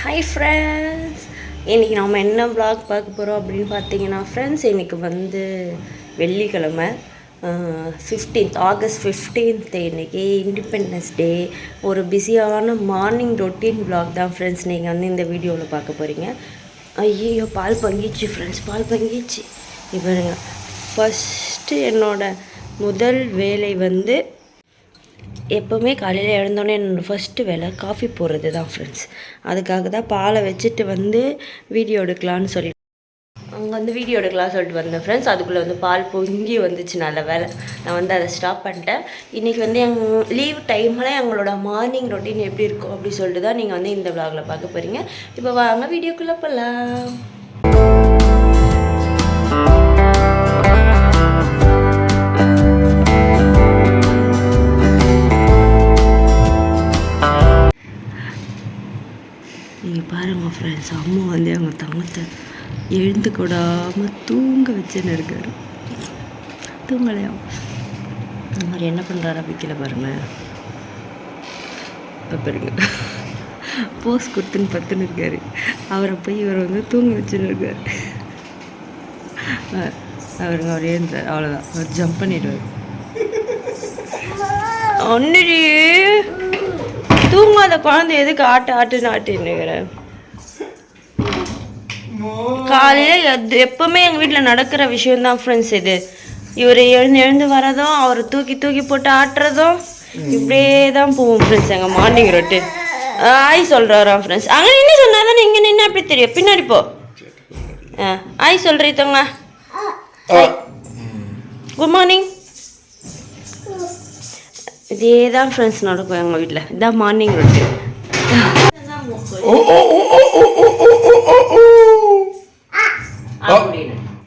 Hi friends இன்றைக்கி நம்ம என்ன ப்ளாக் பார்க்க போகிறோம் அப்படின்னு பார்த்தீங்கன்னா ஃப்ரெண்ட்ஸ் இன்றைக்கி வந்து வெள்ளிக்கிழமை ஃபிஃப்டீன்த் ஆகஸ்ட் ஃபிஃப்டீன்த் இன்னைக்கு இண்டிபெண்டன்ஸ் டே ஒரு பிஸியான மார்னிங் ரொட்டீன் ப்ளாக் தான் ஃப்ரெண்ட்ஸ் நீங்கள் வந்து இந்த வீடியோவில் பார்க்க போகிறீங்க ஐயோ பால் பங்கிச்சு ஃப்ரெண்ட்ஸ் பால் பங்கிச்சு இவருங்க ஃபஸ்ட்டு என்னோட முதல் வேலை வந்து எப்போவுமே காலையில் எழுந்தோடனே என்னோடய ஃபஸ்ட்டு வேலை காஃபி போடுறது தான் ஃப்ரெண்ட்ஸ் அதுக்காக தான் பாலை வச்சுட்டு வந்து வீடியோ எடுக்கலான்னு சொல்லி அங்கே வந்து வீடியோ எடுக்கலாம் சொல்லிட்டு வந்தேன் ஃப்ரெண்ட்ஸ் அதுக்குள்ளே வந்து பால் பொங்கி வந்துச்சு நல்ல வேலை நான் வந்து அதை ஸ்டாப் பண்ணிட்டேன். இன்றைக்கி வந்து எங் லீவ் டைமில் எங்களோட மார்னிங் ரொட்டீன் எப்படி இருக்கும் அப்படி சொல்லிட்டு தான் நீங்கள் வந்து இந்த vlogல பார்க்க போகிறீங்க இப்போ வாங்க வீடியோக்குள்ளே போகலாம் நீங்கள் பாருங்கள் ஃப்ரெண்ட்ஸ் அம்மா வந்து அவங்க தங்கத்தை எழுந்து கூடாமல் தூங்க வச்சுன்னு இருக்காரு. தூங்கலையா? அந்த மாதிரி என்ன பண்ணுறாரு வைக்கல பாருங்களேன் பாருங்க. போஸ் கொடுத்துன்னு பத்துன்னு இருக்காரு. அவரை போய் இவர் வந்து தூங்க வச்சுன்னு இருக்காரு. அவருங்க அவர் எழுந்தார் அவ்வளோதான் அவர் ஜம்ப் பண்ணிடுவார். ஒன்னுடி தூங்காத குழந்தை எதுக்கு ஆட்டு ஆட்டுன்னு ஆட்டின்னுக்கிற? காலையில் எது எப்பவுமே எங்கள் வீட்டில் நடக்கிற விஷயம்தான் ஃப்ரெண்ட்ஸ் இது. இவர் எழுந்து எழுந்து வரதும் அவரை தூக்கி தூக்கி போட்டு ஆட்டுறதும் இப்படியே தான் போவோம் ஃப்ரெண்ட்ஸ் எங்கள் மார்னிங் ரொட்டு ஆய் சொல்கிறாராம் ஃப்ரெண்ட்ஸ் அங்கே நின்று சொன்னா தானே இங்கே நின்று அப்படி தெரியும்? பின்னாடி போ. ஆய் சொல்கிறீத்தவங்க குட் மார்னிங் இதே தான் ஃப்ரெண்ட்ஸ் நடக்கும் எங்கள் வீட்டில் இதான் மார்னிங் ரொட்டீன்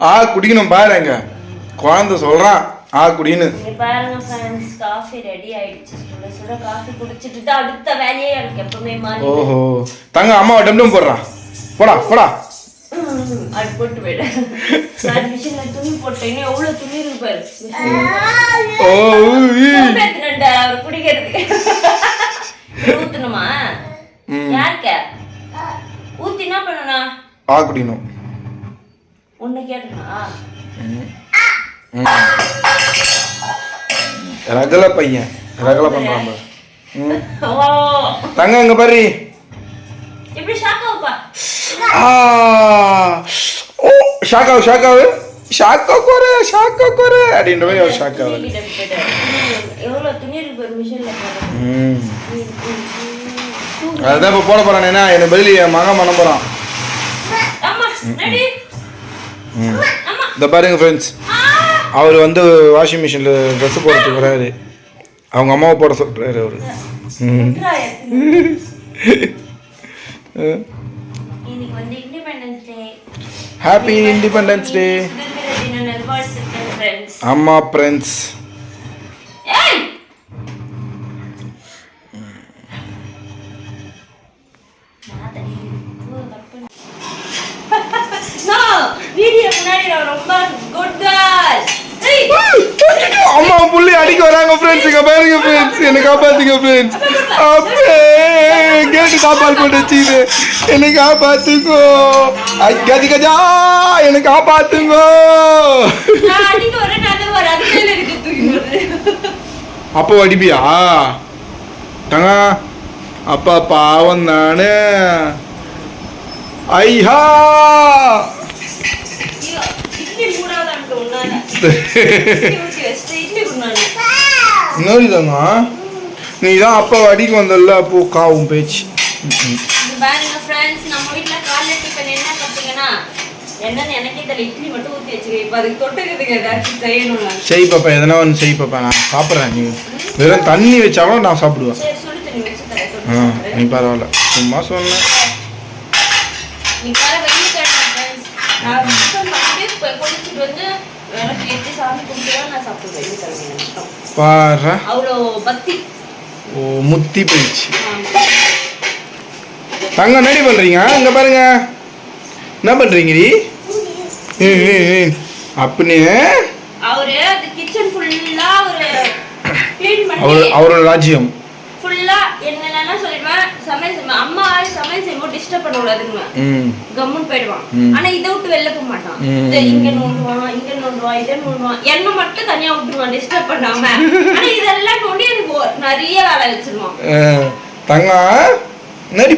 ஆ. குடிக்கணும் பாருங்க குழந்தை சொல்றான் ஆ குடின்னு. பாருங்க ஃப்ரெண்ட்ஸ் காஃபி ரெடி ஆயிடுச்சு. ஓஹோ. தங்க அம்மா டம் டம் போடுறான். போடா போடா. போட்டு போயிடு. போட்டேன். எவ்வளவு துணி இருக்கு ஓ இது ஊத்தணுமா? யாருக்க ஊத்தி என்ன பண்ணணும் ஆ குடிக்கணும் ஒண்ணு கேட்டுனா ரகல பையன். ரகல பண்றான். ஓ. தங்க இங்க பாரு. இப்படி ஷாக்காவுப்பா? ஆ. ஓ ஷாக்காவு ஷாக்காவு. ஷாக்கோ குறை ஷாக்கோ குறை அப்படின்ற மாதிரி ஒரு ஷாக் ஆகுது அதுதான் இப்போ போட போறான் என்ன என்ன பதில் என் மகன் பண்ண போகிறான் இந்த பாருங்க ஃப்ரெண்ட்ஸ் அவர் வந்து வாஷிங் மிஷினில் ட்ரெஸ்ஸு போடுறதுக்கு வராரு அவங்க அம்மாவை போட சொல்கிறாரு அவர். Happy independence day I'm a Prince. அம்மா புள்ளி அடிக்க வராங்க ஃப்ரெண்ட்ஸ் இங்க பாருங்க ஃப்ரெண்ட்ஸ் என்னை காப்பாத்துங்க ஃப்ரெண்ட்ஸ் அப்பே கேட்டு சாப்பாடு போட்டு வச்சுக்கிது என்னை காப்பாத்துங்கோ. கதி கஜா என்னை காப்பாத்துங்கோ. அப்போ அடிப்பியா? தங்க அப்பா பாவம் நானு ஐயா ஐயோ, இன்னொரு தங்க நீ தான் அப்பா அடிக்க வந்தல்ல அப்போ காவும் பேச்சு. இது பாருங்க ஃப்ரெண்ட்ஸ் நம்ம வீட்ல காலைல டிஃபன் என்ன சாப்பிட்டீங்கன்னா என்னன்னு எனக்கே தெரியல. இட்லி மட்டும் ஊத்தி வச்சுக்கிறேன் இப்போ அதுக்கு தொட்டுக்கிறதுக்கு ஏதாச்சும் செய்யணும்ல. செய் பாப்பா எதனா ஒன்று செய் பாப்பா நான் சாப்பிட்றேன். நீ வெறும் தண்ணி வச்சாலும் நான் சாப்பிடுவேன். ஆ நீ பரவாயில்ல. சும்மா சொன்னேன் பாரு அவ்வளோ பக்தி. ஓ முத்தி போயிடுச்சு. தங்க நடி பண்ணுறீங்க இங்கே பாருங்க. என்ன பண்ணுறீங்க அப்படின்னு அவரு கிச்சன் ஃபுல்லா அவரு அவரோட ராஜ்யம். சமையல் அம்மா சமையல் செய்யும்போது டிஸ்டர்ப் பண்ண ம். கம்முன்னு போயிடுவான். ஆனா இதை விட்டு வெளில போக மாட்டான். இங்க நோண்டுவான் இங்க நோண்டுவான் இதை நோண்டுவான். என்ன மட்டும் தனியா விட்டுருவான் டிஸ்டர்ப் பண்ணாம. ஆனா இதெல்லாம் நோண்டி எனக்கு நிறைய வேலை வச்சிருவான் தங்கம் என்னடி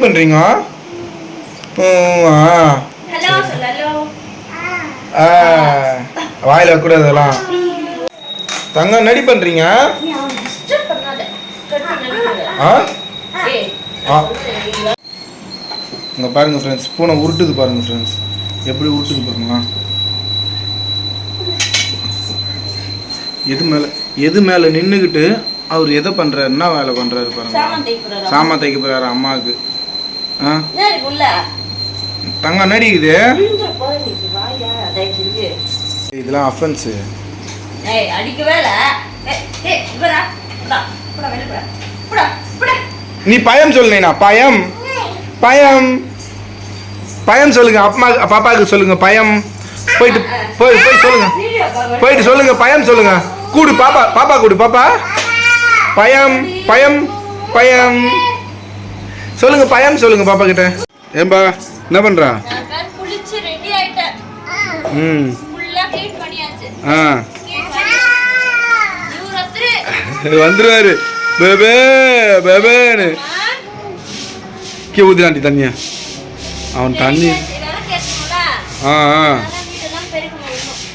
ஆ ஹலோ ஹலோ ஆ, வாயில வைக்கூடாது அதெல்லாம் தங்கம் என்னடி கட் பண்ணாத. ஆ? ஆ. இங்கே பாருங்க ஃப்ரெண்ட்ஸ் பூனை உருட்டுது பாருங்க ஃப்ரெண்ட்ஸ் எப்படி உருட்டுது பாருங்களா எது மேலே எது மேலே நின்றுக்கிட்டு அவர் எதை பண்ணுறாரு என்ன வேலை பண்ணுறாரு பாருங்க. சாமான் தேய்க்கிறாரா சாமான் தைக்க போகிறாரு அம்மாவுக்கு. ஆ? தங்கம் நடிக்குது இதெல்லாம் அஃபென்ஸு அடிக்கவே இல்ல. நீ பயம் சொல்லுண்ணா பயம். பயம். பயம் சொல்லுங்க அம்மா பாப்பாவுக்கு சொல்லுங்க பயம். போயிட்டு போய் போய் சொல்லுங்க. போயிட்டு சொல்லுங்க பயம் சொல்லுங்க. கூடு பாப்பா பாப்பா கூடு பாப்பா. பயம் பயம் பயம். சொல்லுங்க பயம் சொல்லுங்க பாப்பா கிட்ட ஏம்பா என்ன பண்றா? நான் பேர் குளிச்சு ரெடி ஆயிட்டேன். ம். ஃபுல்லா க்ளீன் பண்ணியாச்சு. ஆ. வந்துருவாரு. பேபே பேபேன்னு ஆ, கீ ஊத்துறாண்டி தண்ணியா அவன் தண்ணி ஆ ஆ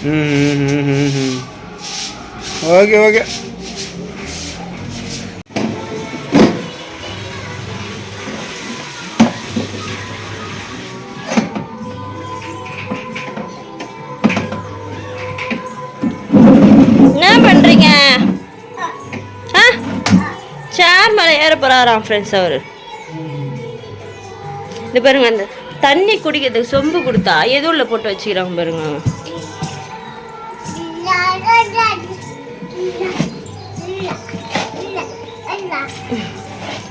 ம் ஓகே ஓகே போகிறாராம் ஃப்ரெண்ட்ஸ் அவர். இது பாருங்க அந்த தண்ணி குடிக்கிறதுக்கு சொம்பு கொடுத்தா உள்ள போட்டு வச்சுக்கிறாங்க பாருங்க.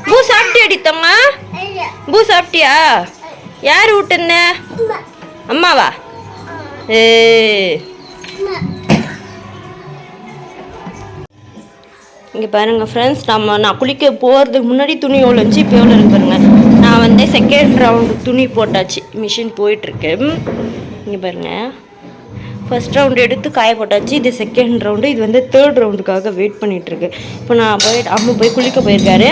பூ சாப்பிட்டியா அடித்தம்மா பூ சாப்பிட்டியா? யார் விட்டுருந்த அம்மாவா? ஏ இங்கே பாருங்கள் ஃப்ரெண்ட்ஸ் நம்ம நான் குளிக்க போகிறதுக்கு முன்னாடி துணி எவ்வளோ இருந்துச்சு? இப்போ எவ்வளோ இருக்கு நான் வந்து செகண்ட் ரவுண்டு துணி போட்டாச்சு. மிஷின் போயிட்டுருக்கு. இங்கே பாருங்கள் ஃபஸ்ட் ரவுண்டு எடுத்து காய போட்டாச்சு. இது செகண்ட் ரவுண்டு இது வந்து தேர்ட் ரவுண்டுக்காக வெயிட் பண்ணிகிட்ருக்கு இப்போ நான் போயிட்டு அம்மா போய் குளிக்க போயிருக்காரு.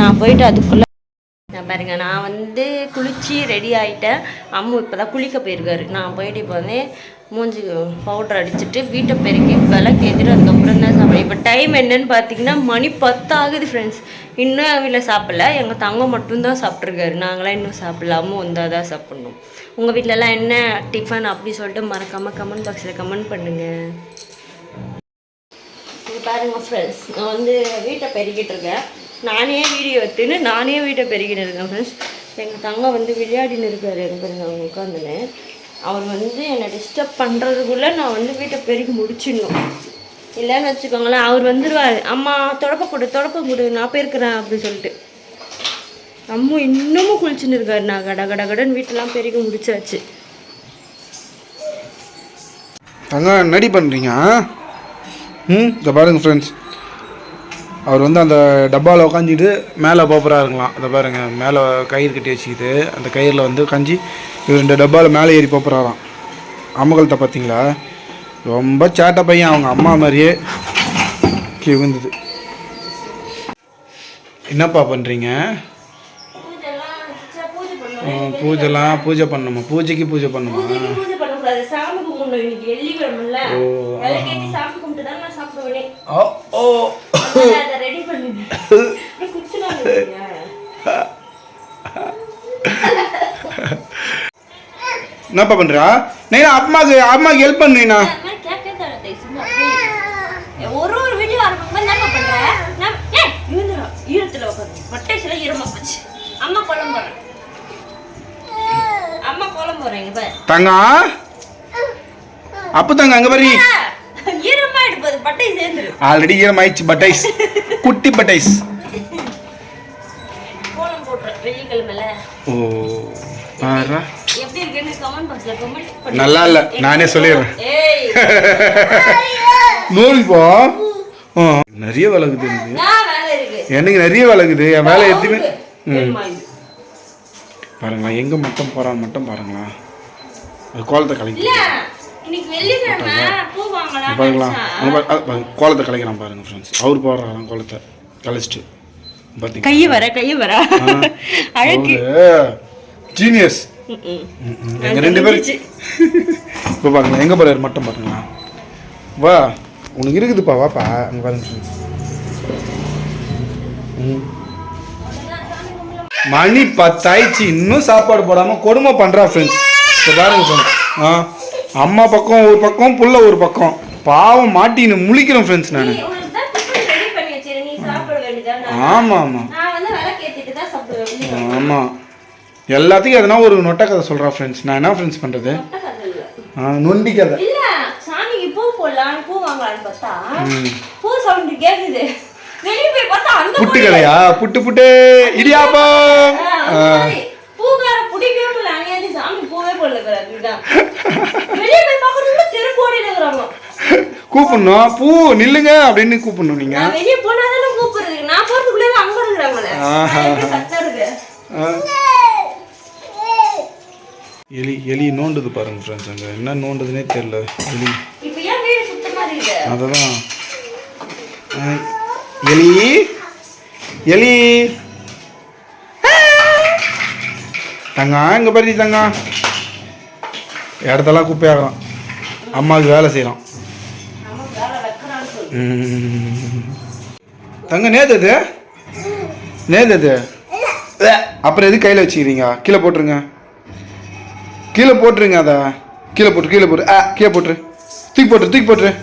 நான் போயிட்டு அதுக்குள்ளே நான் பாருங்க நான் வந்து குளிச்சு ரெடி ஆகிட்டேன் அம்மு இப்போ தான் குளிக்க போயிருக்காரு. நான் போயிட்டு இப்போ வந்து மூஞ்சி பவுடர் அடிச்சுட்டு வீட்டை பெருக்கி விளக்கு ஏற்றிட்டு அதுக்கப்புறம் தான் சாப்பிடும் இப்போ டைம் என்னன்னு பார்த்தீங்கன்னா மணி பத்து ஆகுது ஃப்ரெண்ட்ஸ் இன்னும் வீட்டில் சாப்பிடல. எங்கள் தங்கம் மட்டும்தான் சாப்பிட்ருக்காரு நாங்களாம் இன்னும் சாப்பிடல. அம்மு வந்தால் தான் சாப்பிட்ணும். உங்கள் வீட்டிலலாம் என்ன டிஃபன் அப்படி சொல்லிட்டு மறக்காமல் கமெண்ட் பாக்ஸில் கமெண்ட் பண்ணுங்கள் பாருங்கள் ஃப்ரெண்ட்ஸ் நான் வந்து வீட்டை பெருக்கிட்டு இருக்கேன். நானே வீடியோ எடுத்துன்னு நானே வீட்டை பெருக்கிட்டு இருக்கேன் ஃப்ரெண்ட்ஸ் எங்கள் தங்கம் வந்து விளையாடின்னு இருக்காரு எனக்கு அவங்க உட்காந்துன்னு அவர் வந்து என்னை டிஸ்டர்ப் பண்ணுறதுக்குள்ளே நான் வந்து வீட்டை பெருகி முடிச்சிடணும். இல்லைன்னு வச்சுக்கோங்களேன் அவர் வந்துடுவார் அம்மா தொடப்ப கொடு தொடப்ப கொடு நான் போயிருக்கிறேன் அப்படின்னு சொல்லிட்டு. அம்மா இன்னமும் குளிச்சுன்னு இருக்காரு. நான் கட கட கடன்னு வீட்டெல்லாம் பெருகி முடிச்சாச்சு. தங்க நடி பண்ணுறீங்க ம் இதை பாருங்க ஃப்ரெண்ட்ஸ் அவர் வந்து அந்த டப்பாவில் உட்காந்துட்டு மேலே போகிறாருங்களாம் அதை பாருங்க மேலே கயிறு கட்டி வச்சுக்கிட்டு அந்த கயிறில் வந்து உட்காந்து இவர் இந்த டப்பாவில் மேலே ஏறி போகிறாராம் அம்மகள்கிட்ட பார்த்தீங்களா ரொம்ப சேட்டை பையன் அவங்க அம்மா மாதிரியே விழுந்தது என்னப்பா பண்ணுறீங்க பூஜைலாம் பூஜை பண்ணணுமா? பூஜைக்கு பூஜை பண்ணுமா ஓ. ஓ ஓ அதனால அதை ரெடி பண்ணுங்க? என்னப்பா பண்ணுறா நைனா அம்மாக்கு அம்மாக்கு ஹெல்ப் அப்படியே. ஒரு ஒரு வீடியோ ஆரம்பிக்கும் போது என்ன பண்ற? நான் ஏய் ஈரத்துல ஈரமா போச்சு. அம்மா குழம்பு போறேன் அம்மா குழம்பு போறேன் இங்க பாரு. தங்கம் அப்போ தங்க அங்கே பாரு. பட்டை சேர்ந்துரு. ஆல்ரெடி ஈரமாயிடுச்சு பட்டைஸ் குட்டி பட்டைஸ் கோலம் போட்டுறேன் வெள்ளிக்கிழமைல. ஓ பாரா. எப்படி இருக்குன்னு கமெண்ட் பாக்ஸ்ல கமெண்ட் நல்லா இல்ல, நானே சொல்லிடுறேன். ஏய். நூல்பா நிறைய விளக்குது எனக்கு. எனக்கு நிறைய விளக்குது என் வேலை எதுவுமே? பாருங்களா எங்கே மட்டும் போகிறான்னு மட்டும் பாருங்களா. அது கோலத்தை கலைக்கு இன்னைக்கு வெள்ளிக்கிழமை பூ பாருங்களா. கோலத்தை கலைக்கலாம் பாருங்க ஃப்ரெண்ட்ஸ் அவர் போடுறாராம் கோலத்தை. கலைச்சிட்டு. பார்த்தீங்க கைய வர கைய வர. அழகு. ஜீனியஸ் ம், ம். எங்க ரெண்டு பேரும் இப்போ பாருங்க எங்க போறாரு மட்டும் பாருங்களா வா உனக்கு இருக்குதுப்பா வாப்பா. அங்க பாருங்க. மணி பத்தாயிடுச்சு இன்னும் சாப்பாடு போடாம கொடுமை பண்றா ஃப்ரெண்ட்ஸ் இப்போ பாருங்க ஃப்ரெண்ட்ஸ் ஆ. அம்மா பக்கம் ஒரு பக்கம் புள்ள ஒரு பக்கம். பாவம் மாட்டின்னு முழிக்கிறோம் ஃப்ரெண்ட்ஸ் நான். நீ உனக்கு தான் டிஃபன் ரெடி பண்ணி வச்சிரு நீ சாப்பிட வேண்டியதானே ஆமா ஆமா. நான் வந்து விளக்கு ஏத்திட்டு தான் சாப்பிடுவேன் வெள்ளிக்கிழமை. ஆமா. எல்லாத்துக்கும் எதனா ஒரு நொட்டை கதை சொல்றா ஃப்ரெண்ட்ஸ் நான் என்ன ஃப்ரெண்ட்ஸ் இல்ல. ஆ, நொண்டி கதை சாமிக்கு பூ போடலாம் பூ வாங்கலாம்னு பார்த்தா பூ சவுண்ட் கேக்குது. வெளிய போய் பார்த்தா அந்த புட்டு கதையா புட்டு புட்டு. இடியாப்பம். பூக்கார பிடிக்கவே முடியல. அநியாயத்துக்கு சாமி பூவே போடல பாரு, அதுதான் வெளிய போய் பார்க்கறதுக்குள்ள தெருப்பு ஓடிட்டு இருக்கிறாங்க. கூப்பிடணும். பூ நில்லுங்க அப்படின்னு கூப்பிடணும் நீங்க. நான் போறதுக்குள்ளே அங்க இருக்கிறாங்களே. எலி எலி நோண்டுது பாருங்க ஃப்ரெண்ட்ஸ் அங்க. என்ன நோண்டுதுன்னே தெரியல. எலி. இப்ப ஏன் வீடு சுத்தமா ஆ, எலி. எலி. தங்கா இங்க பாரு தங்கா. இடத்தெல்லாம் குப்பையாகலாம் அம்மாவுக்கு வேலை வேலை தங்க நேது தங்க நேதது நேதது அப்புறம் எது கையில் வச்சுக்கிறீங்க? கீழே போட்டுருங்க. கீழே போட்டுருங்க அதை. கீழே போட்டு கீழே போட்டு. ஆ கீழே போட்டுரு. தூக்கி போட்டுரு தூக்கி போட்டுரு.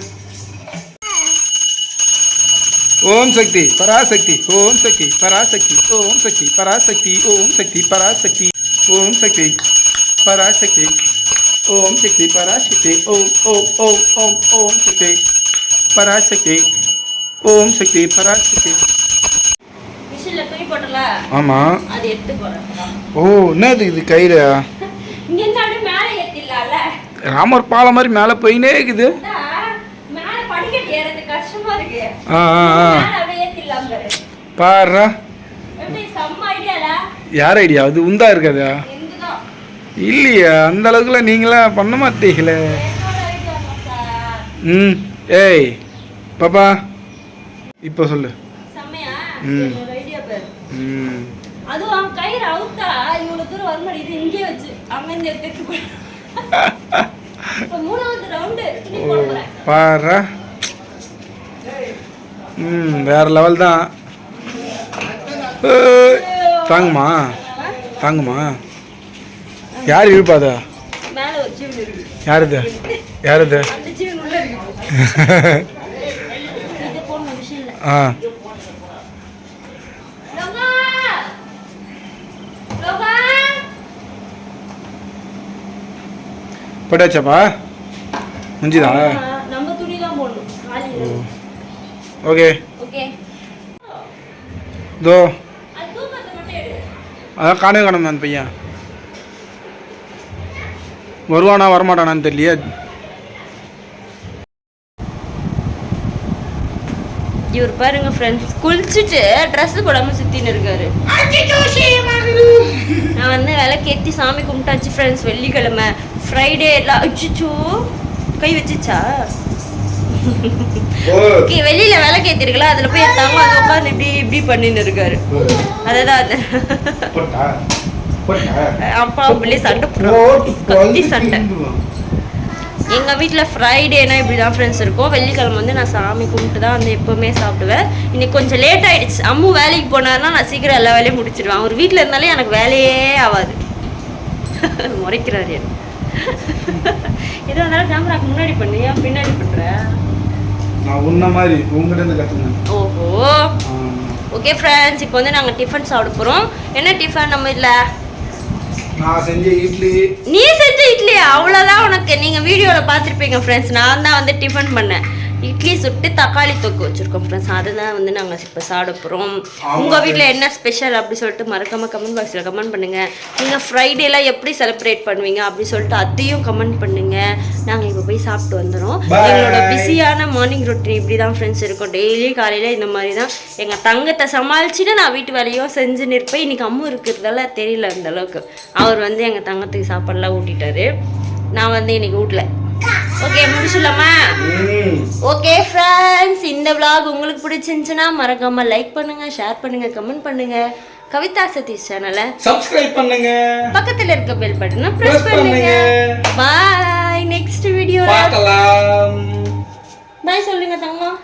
ஓம் சக்தி பராசக்தி. ஓம் சக்தி பராசக்தி. ஓம் சக்தி பராசக்தி. ஓம் சக்தி பராசக்தி. ஓம் சக்தி பராசக்தி. ஓம் சக்தி பராசக்தி. ஓம் ஓம் ஓம் ஓம் ஓம் சக்தி. பராசக்தி. ஓம் சக்தி பராசக்தி. போறேன். ஓ என்னது இது கயிறு? ராமர் பாலம் மாதிரி மேலே போயினே இருக்குது. பாரு. யார் ஐடியா? அது உந்தா இருக்காதா? இல்லையா அந்த அளவுக்குலாம் நீங்களாம் பண்ண மாட்டீங்களே. ம். ஏய் பாப்பா. இப்போ சொல்லு. ம். ம். அதுவும் அவன் கயிறு அவுத்தா இவ்வளவு தூரம் வர மாட்டேங்குது. இங்கே வச்சு அங்கிருந்து எடுத்து போய் இப்போ மூணாவது ரவுண்டு துணி போட போறேன். பாருடா ம் வேற லெவல் தான். ஏய், தாங்குமா? தாங்குமா? யார் இழுப்பாதா யார் இது? யார் இது? ஆ. போட்டாச்சாப்பா? முடிஞ்சுதா ஓகே. இதோ. அதான் காணவே காணும் அந்த பையன். வருவானா வரமாட்டானான்னு தெரியலையே. இவர் பாருங்க ஃப்ரெண்ட்ஸ் குளிச்சுட்டு ட்ரெஸ் போடாம சுத்தின்னு இருக்காரு. நான் வந்து விளக்கேத்தி சாமி கும்பிட்டாச்சு ஃப்ரெண்ட்ஸ் வெள்ளிக்கிழமை. ஃப்ரைடே எல்லாம் அச்சிச்சோ. கை வச்சுச்சா? ஓகே வெளியில விளக்கேத்திருக்கல அதுல போய் எடுத்தாங்க அது உட்காந்து இப்படி இப்படி பண்ணின்னு இருக்காரு. அதுதான் அது. அப்பா பிள்ளை சண்டை. கத்தி சண்டை. எங்கள் வீட்டில் ஃப்ரைடேனா இப்படி தான் ஃப்ரெண்ட்ஸ் இருக்கும். வெள்ளிக்கிழமை வந்து நான் சாமி கும்பிட்டு தான் வந்து எப்போவுமே சாப்பிடுவேன். இன்னைக்கு கொஞ்சம் லேட் ஆயிடுச்சு. அம்மு வேலைக்கு போனாருன்னா நான் சீக்கிரம் எல்லா வேலையும் முடிச்சிடுவேன் அவர் வீட்டில் இருந்தாலே எனக்கு வேலையே ஆகாது. முறைக்கிறாரு எதா இருந்தாலும் கேமராக்கு முன்னாடி பண்ணு. ஏன் பின்னாடி பண்ணுற நான் உன்ன மாதிரி உங்ககிட்ட கற்றுனேன் ஓஹோ. ஓகே ஃப்ரெண்ட்ஸ் இப்போ வந்து நாங்கள் டிஃபன் சாப்பிட போகிறோம் என்ன டிஃபன் நம்ம இதில்? நான் செஞ்ச இட்லி. நீ செஞ்ச இட்லி அவ்வளோதான் உனக்கு. நீங்கள் வீடியோவில் பார்த்துருப்பீங்க ஃப்ரெண்ட்ஸ் நான் தான் வந்து டிஃபன் பண்ணேன். இட்லி சுட்டு தக்காளி தொக்கு வச்சுருக்கோம் ஃப்ரெண்ட்ஸ் அதுதான் வந்து நாங்கள் இப்போ சாப்பிட போகிறோம் உங்கள் வீட்டில் என்ன ஸ்பெஷல் அப்படி சொல்லிட்டு மறக்காமல் கமெண்ட் பாக்ஸில் கமெண்ட் பண்ணுங்கள் நீங்கள் ஃப்ரைடேலாம் எப்படி செலிப்ரேட் பண்ணுவீங்க அப்படி சொல்லிட்டு அதையும் கமெண்ட் பண்ணுங்கள் நாங்கள் இப்போ போய் சாப்பிட்டு வந்துடும். எங்களோட பிஸியான மார்னிங் ரொட்டீன் இப்படி தான் ஃப்ரெண்ட்ஸ் இருக்கும். டெய்லி காலையில் இந்த மாதிரி தான் எங்கள் தங்கத்தை சமாளிச்சுட்டு நான் வீட்டு வேலையும் செஞ்சு நிற்பேன். இன்னைக்கு அம்மு இருக்கிறதால தெரியல அந்த அளவுக்கு. அவர் வந்து எங்கள் தங்கத்துக்கு சாப்பாடுலாம் ஊட்டிட்டாரு. நான் வந்து இன்னைக்கு ஊட்டல. ஓகே முடிச்சிடலாமா. ஓகே ஃப்ரெண்ட்ஸ் இந்த vlog உங்களுக்கு பிடிச்சிருந்துச்சுன்னா மறக்காம லைக் பண்ணுங்க ஷேர் பண்ணுங்க கமெண்ட் பண்ணுங்க. கவிதா சதீஷ் சேனலை சப்ஸ்கிரைப் பண்ணுங்க. பக்கத்துல இருக்க பெல் பட்டனை பிரஸ் பண்ணுங்க. பாய் நெக்ஸ்ட் வீடியோ பார்க்கலாம். பாய் சொல்லுங்க தங்கம்.